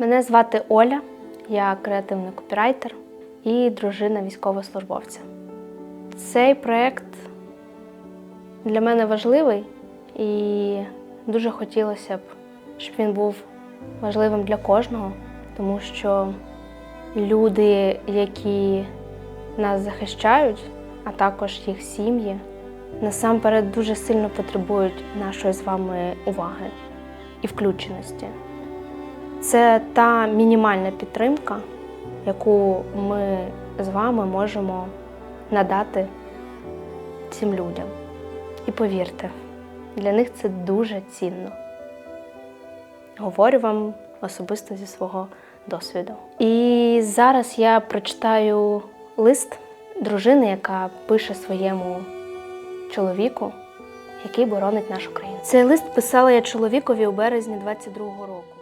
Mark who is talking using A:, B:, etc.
A: Мене звати Оля, я креативний копірайтер і дружина військовослужбовця. Цей проєкт для мене важливий і дуже хотілося б, щоб він був важливим для кожного, тому що люди, які нас захищають, а також їх сім'ї, насамперед дуже сильно потребують нашої з вами уваги і включеності. Це та мінімальна підтримка, яку ми з вами можемо надати цим людям. І повірте, для них це дуже цінно. Говорю вам особисто зі свого досвіду. І зараз я прочитаю лист дружини, яка пише своєму чоловіку, який боронить нашу країну. Цей лист писала я чоловікові у березні 22-го року.